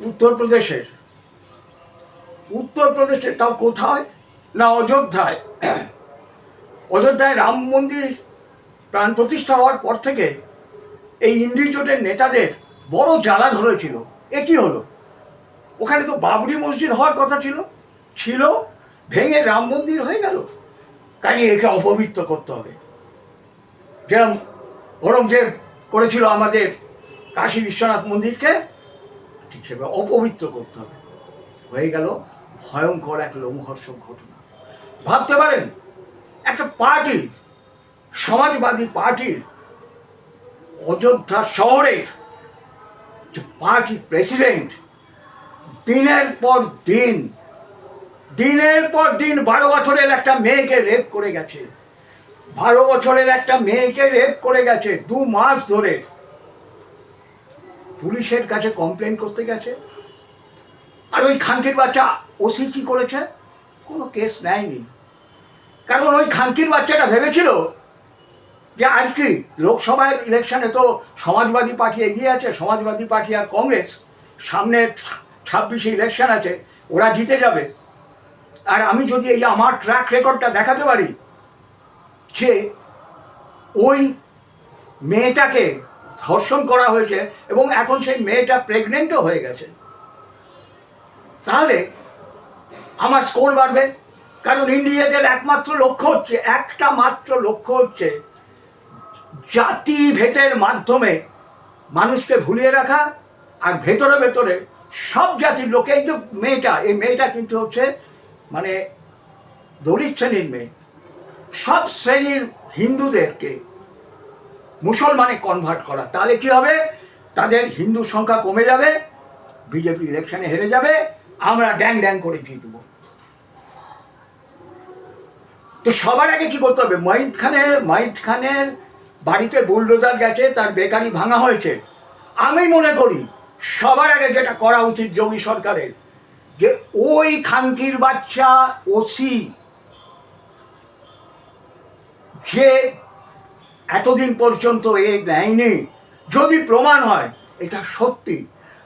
উত্তরপ্রদেশের উত্তরপ্রদেশে তাও কোথায়? না, অযোধ্যায়। অযোধ্যায় রাম মন্দির প্রাণ প্রতিষ্ঠা হওয়ার পর থেকে এই ইন্ডি জোটের নেতাদের বড় জ্বালা ধরেছিল। এ কি হলো? ওখানে তো বাবরি মসজিদ হওয়ার কথা ছিল ছিল, ভেঙে রাম মন্দির হয়ে গেল। কাজে একে অপবিত্র করতে হবে। যেরকম ঔরঙ্গজেব করেছিল আমাদের কাশী বিশ্বনাথ মন্দিরকে ঠিক সেভাবে অপবিত্র করতে হবে। হয়ে গেল ভয়ঙ্কর এক লোমহর্ষক ঘটনা। ভাবতে পারেন, একটা পার্টি সমাজবাদী পার্টির অযোধ্যা শহরের যে পার্টি প্রেসিডেন্ট দিনের পর দিন, দিনের পর দিন বারো বছরের একটা মেয়েকে রেপ করে গেছে। বারো বছরের একটা মেয়েকে রেপ করে গেছে দু মাস ধরে। পুলিশের কাছে কমপ্লেন করতে গেছে। আর ওই খানকির বাচ্চা ওসি কি করেছে? কোনো কেস নেয়নি। কারণ ওই খানকির বাচ্চাটা ভেবেছিল যে আর কি লোকসভার ইলেকশনে তো সমাজবাদী পার্টি এগিয়ে আছে, সমাজবাদী পার্টি আর কংগ্রেস, সামনে ছাব্বিশে ইলেকশন আছে, ওরা জিতে যাবে। আর আমি যদি এই আমার ট্র্যাক রেকর্ডটা দেখাতে পারি যে ওই মেয়েটাকে ধর্ষণ করা হয়েছে এবং এখন সেই মেয়েটা প্রেগনেন্টও হয়ে গেছে। তাহলে আমার স্কোর বাড়বে? কারণ ইন্ডিয়াদের একমাত্র লক্ষ্য হচ্ছে, একটা মাত্র লক্ষ্য হচ্ছে জাতি ভেদের মাধ্যমে মানুষকে ভুলিয়ে রাখা আর ভেতরে ভেতরে সব জাতির লোকে, এই যে মেয়েটা, এই মেয়েটা কিন্তু হচ্ছে মানে দলিত শ্রেণির মেয়ে। সব শ্রেণির হিন্দুদেরকে মুসলমানে কনভার্ট করা। তাহলে কি হবে? তাদের হিন্দু সংখ্যা কমে যাবে বিজেপি ইলেকশনে হেরে যাবে, আমরা ড্যাং ড্যাং করে জিতব তো সবার আগে কি করতে হবে? মহিদ খানের মহিদ খানের বাড়িতে বুলডোজার গেছে, তার বেকারি ভাঙা হয়েছে। আমি মনে করি, সবার আগে যেটা করা উচিত যোগী সরকারের, যে ওই খানকির বাচ্চা ওসি, যে এতদিন পর্যন্ত এ নেয়নি যদি প্রমাণ হয়, এটা সত্যি।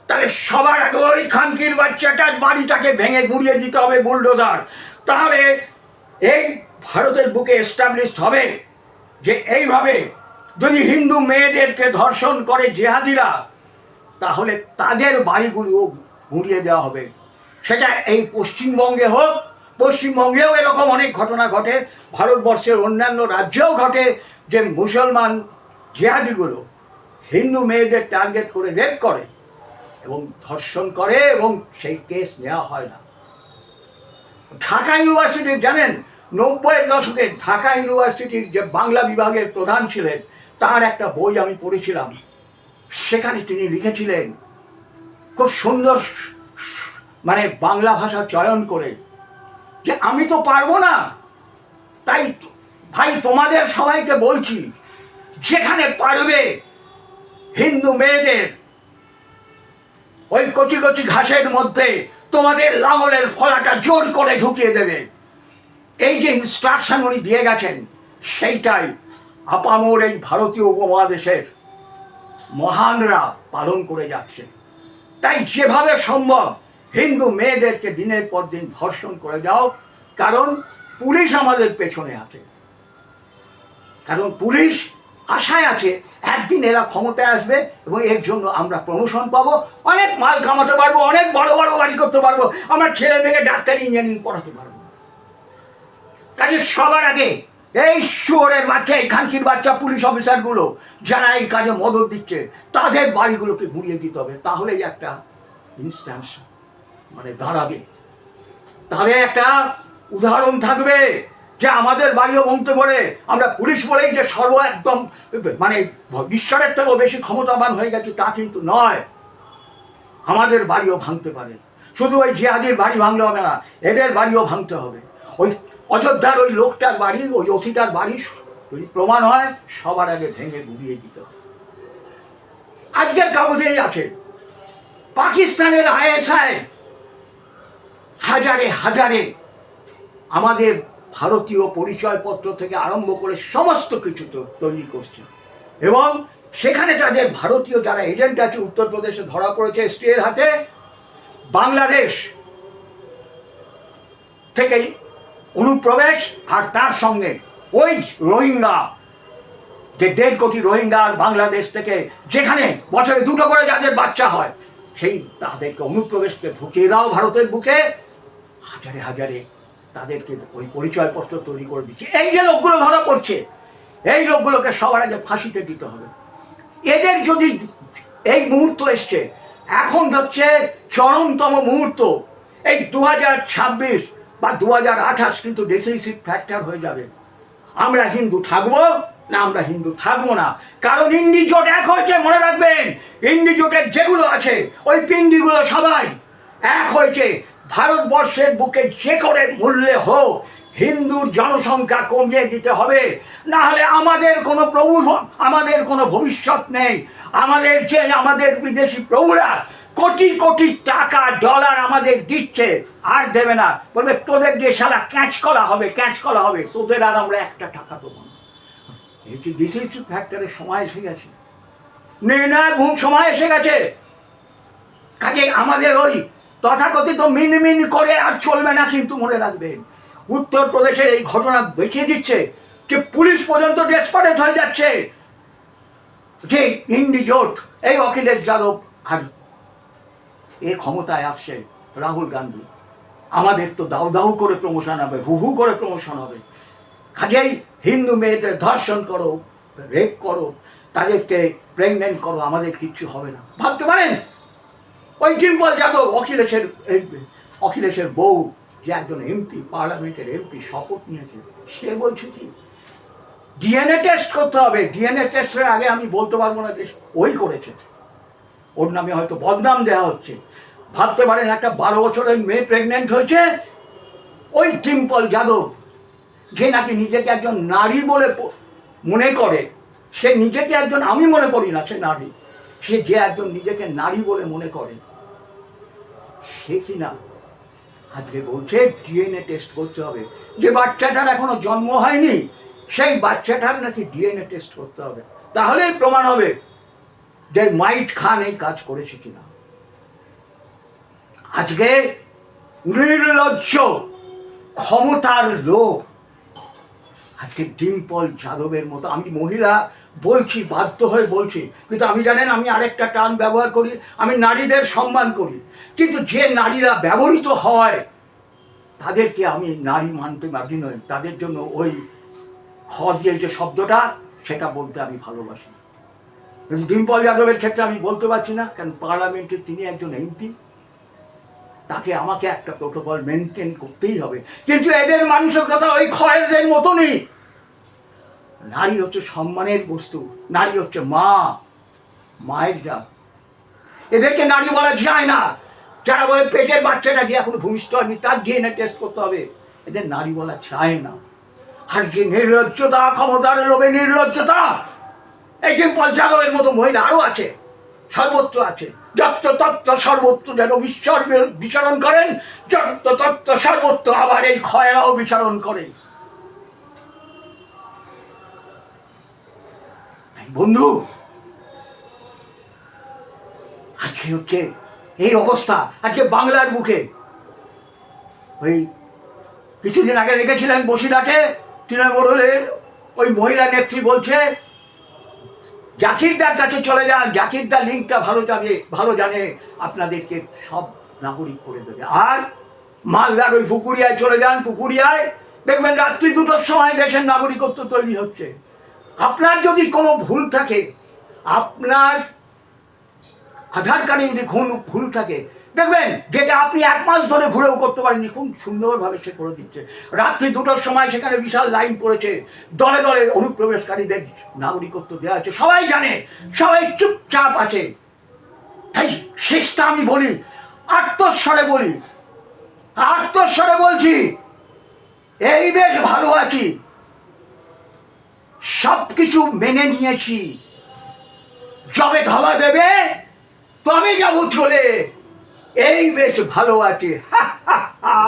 তাহলে সবার আগে ওই খানকির বাচ্চাটার বাড়িটাকে ভেঙে গুড়িয়ে দিতে হবে বুলডোজার। তাহলে এই ভারতের বুকে এস্টাবলিশড হবে যে এইভাবে যদি হিন্দু মেয়েদেরকে ধর্ষণ করে জেহাদিরা, তাহলে তাদের বাড়িগুলো গুঁড়িয়ে দেওয়া হবে। সেটা এই পশ্চিমবঙ্গে হোক, পশ্চিমবঙ্গেও এরকম অনেক ঘটনা ঘটে, ভারতবর্ষের অন্যান্য রাজ্যেও ঘটে যে মুসলমান জেহাদিগুলো হিন্দু মেয়েদের টার্গেট করে রেপ করে এবং ধর্ষণ করে এবং সেই কেস নেওয়া হয় না। ঢাকা ইউনিভার্সিটির জানেন, নব্বইয়ের দশকে ঢাকা ইউনিভার্সিটির যে বাংলা বিভাগের প্রধান ছিলেন, তার একটা বই আমি পড়েছিলাম। সেখানে তিনি লিখেছিলেন, খুব সুন্দর মানে বাংলা ভাষা চয়ন করে যে, আমি তো পারব না ভাই তোমাদের সবাইকে বলছি, যেখানে পারবে হিন্দু মেয়েদের ওই কচি কচি ঘাসের মধ্যে তোমাদের লাঙলের ফলাটা জোর করে ঢুকিয়ে দেবে। এই যে ইনস্ট্রাকশন উনি দিয়ে গেছেন, সেইটাই আপামোর এই ভারতীয় উপমহাদেশের মহানরা পালন করে যাচ্ছে। তাই যেভাবে সম্ভব হিন্দু মেয়েদেরকে দিনের পর দিন ধর্ষণ করে যাও, কারণ পুলিশ আমাদের পেছনে আছে। কারণ পুলিশ আশায় আছে একদিন এরা ক্ষমতায় আসবে এবং এর জন্য আমরা প্রমোশন পাবো। অনেক মাল কামাতে পারব, অনেক বড় বড় বাড়ি করতে পারব। আমার ছেলে মেয়েকে ডাক্তারি ইঞ্জিনিয়ারিং পড়াতে পারব। কাজে সবার আগে এই শুয়োরের বাচ্চা এই খানকির বাচ্চা পুলিশ অফিসারগুলো যারা এই কাজে মদত দিচ্ছে, তাদের বাড়িগুলোকে ঘুরিয়ে দিতে হবে। তাহলেই একটা ইনস্ট্যান্স মানে দাঁড়াবে। তাহলে একটা উদাহরণ থাকবে। যে আমাদের বাড়িও ভাঙতে পারে, আমরা পুলিশ বলেই যে সর্ব একদম মানে ঈশ্বরের থেকেও বেশি ক্ষমতাবান হয়ে গেছে তা কিন্তু নয়। আমাদের বাড়িও ভাঙতে পারে। শুধু ওই জিহাদির বাড়ি ভাঙলে হবে না, এদের বাড়িও ভাঙতে হবে। ওই অযোধ্যার ওই লোকটার বাড়ি, ওই অতিটার বাড়ি, যদি প্রমাণ হয়, সবার আগে ভেঙে গুড়িয়ে দিতে হবে। আজকের কাগজেই আছে, পাকিস্তানের আইএসআই হাজারে হাজারে আমাদের ভারতীয় পরিচয়পত্র থেকে আরম্ভ করে সমস্ত কিছু তৈরি করছে। এবং সেখানে তাদের ভারতীয় যারা এজেন্ট আছে, উত্তরপ্রদেশে ধরা পড়েছে এর হাতে, বাংলাদেশ থেকে অনুপ্রবেশ, আর তার সঙ্গে ওই রোহিঙ্গা, যে দেড় কোটি রোহিঙ্গা বাংলাদেশ থেকে যেখানে বছরে দুটো করে যাদের বাচ্চা হয়, সেই তাদেরকে অনুপ্রবেশকে ঢুকিয়ে দাও ভারতের বুকে। হাজারে হাজারে তাদেরকে ওই পরিচয়পত্র তৈরি করে দিচ্ছে। এই যে লোকগুলো ধরা পড়ছে, এই লোকগুলোকে সবার আগে ফাঁসিতে দিতে হবে। এদের যদি এই মুহূর্ত এসছে, এখন হচ্ছে চরমতম মুহূর্ত। এই দু ছাব্বিশ বা দু আঠাশ কিন্তু ডিসিসিভ ফ্যাক্টর হয়ে যাবে। আমরা হিন্দু থাকব না আমরা হিন্দু থাকব না? কারণ ইন্ডি জোট এক হয়েছে, মনে রাখবেন। ইন্ডি জোটের যেগুলো আছে, ওই পিন্ডিগুলো সবাই এক হয়েছে। ভারতবর্ষের বুকে যে করে মূল্যে হোক, হিন্দুর জনসংখ্যা কমিয়ে দিতে হবে। না হলে আমাদের কোনো প্রভু আমাদের কোনো ভবিষ্যৎ নেই। আমাদের যে আমাদের বিদেশি প্রভুরা কোটি কোটি টাকা, ডলার আমাদের দিচ্ছে, আর দেবে না। বলবে, তোদের দিয়ে সারা ক্যাচ করা হবে, ক্যাচ করা হবে। তোদের আর আমরা একটা টাকা দেবো না। এই যে ফ্যাক্টরের সময় এসে গেছে। নির্ণয়, ঘুম সময় এসে গেছে। কাজে আমাদের ওই তথাকথিত মিন মিন করে আর চলবে না কিন্তু মনে রাখবেন উত্তরপ্রদেশের এই ঘটনা দেখিয়ে দিচ্ছে যে পুলিশ পর্যন্ত ডেসপারেট হয়ে যাচ্ছে। যে ইন্ডি জোট, এই অখিলেশ যাদব আর এ ক্ষমতায় আসছে রাহুল গান্ধী। আমাদের তো দাউ দাউ করে প্রমোশন হবে, হু হু করে প্রমোশন হবে। কাজেই হিন্দু মেয়েদের ধর্ষণ করো রেপ করো, তাদেরকে প্রেগনেন্ট করো, আমাদের কিচ্ছু হবে না। ভাবতে পারেন? ওই ডিম্পল যাদব, অখিলেশের অখিলেশের বউ, যে একজন এমপি, পার্লামেন্টের এমপি, শপথ নিয়েছে, সে বলছে কি, ডিএনএ টেস্ট করতে হবে, ডিএনএ টেস্টের আগে আমি বলতে পারব না যে ওই করেছে। ওর নামে হয়তো বদনাম দেওয়া হচ্ছে। ভাবতে পারেন, একটা বারো বছরের মেয়ে প্রেগনেন্ট হয়েছে, ওই ডিম্পল যাদব, যে নাকি নিজেকে একজন নারী বলে মনে করে, সে নিজেকে একজন, আমি মনে করি না সে নারী, সে যে একজন নিজেকে নারী বলে মনে করে সে কি না। আজকে বলছে ডিএনএ টেস্ট করতে হবে। যে বাচ্চাটার এখনও জন্ম হয়নি, সেই বাচ্চাটার নাকি ডিএনএ টেস্ট করতে হবে। তাহলেই প্রমাণ হবে যে মাইট খান এই কাজ করেছে কিনা। আজকে নির্লজ্জ, ক্ষমতার লোক, আজকে ডিম্পল যাদবের মতো, আমি মহিলা বলছি, বাধ্য হয়ে বলছি। কিন্তু আমি জানেন, আমি আরেকটা টান ব্যবহার করি, আমি নারীদের সম্মান করি। কিন্তু যে নারীরা ব্যবহৃত হয়, তাদেরকে আমি নারী মানতে পারি নয় তাদের জন্য ওই খ দিয়ে যে শব্দটা, সেটা বলতে আমি ভালোবাসি। ডিম্পল যাদবের ক্ষেত্রে আমি বলতে পারছি না, কারণ পার্লামেন্টে তিনি একজন এমপি। তাকে আমাকে একটা প্রোটোকল মেনটেন করতেই হবে। কিন্তু এদের মানুষের কথা ওই খয়েরদের মতনই। নারী হচ্ছে সম্মানের বস্তু, নারী হচ্ছে মা, মায়ের যা এদেরকে নারী বলা যায় না। যারা বলে পেটের বাচ্চাটা যে এখন ভূমিষ্ঠ হয়নি তার ডিএনএ টেস্ট করতে হবে। এদের নারী বলা যায় না। আর যে নির্লজ্জতা, ক্ষমতার লোভে নির্লজ্জতা, এই ডিম্পল যাদবের মতো মহিলা আরও আছে, সর্বত্র আছে। যত্র সর্বত্র যেন ঈশ্বর বি- বিচরণ করেন যত্র সর্বত্র আবার এই ক্ষয়রাও বিচরণ করে বন্ধু, আজকে হচ্ছে এই অবস্থা, আজকে বাংলার বুকে ওই কিছুদিন আগে দেখেছিলেন বসিরহাটে তৃণমূলের ওই মহিলা নেত্রী বলছে, জাকিরদার কাছে চলে যান, জাকিরদার লিঙ্কটা ভালো যাবে ভালো জানে, আপনাদেরকে সব নাগরিক করে দেবে। আর মালদার ওই পুকুরিয়ায় চলে যান পুকুরিয়ায় দেখবেন রাত্রি দুটোর সময় দেশের নাগরিকত্ব তৈরি হচ্ছে। আপনার যদি কোনো ভুল থাকে, আপনার আধার কার্ডে যদি খুন ভুল থাকে, দেখবেন যেটা আপনি এক মাস ধরে ঘুরেও করতে পারেননি, খুব সুন্দরভাবে সে করে দিচ্ছে। রাত্রি দুটোর সময় সেখানে বিশাল লাইন পড়েছে, দলে দলে অনুপ্রবেশকারীদের নাগরিকত্ব দেওয়া আছে। সবাই জানে, সবাই চুপচাপ আছে। তাই শেষটা আমি বলি, আত্মস্বরে বলি, আত্মস্বরে বলছি, এই বেশ ভালো আছি। সব কিছু মেনে নিয়েছি। যবে ধাবা দেবে, তবে যাব চলে। এই বেশ ভালো আছে। হা হা হা।